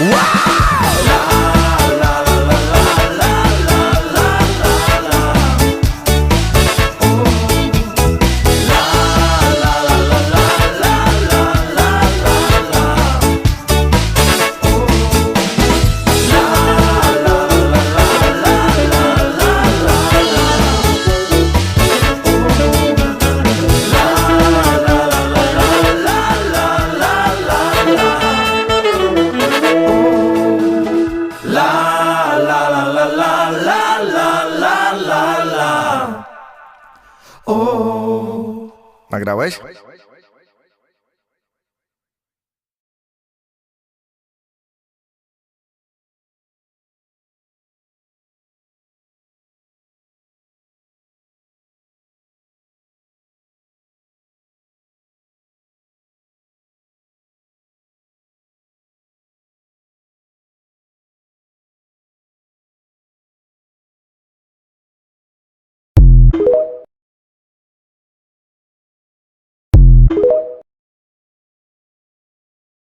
Wow! O. Nagrałeś?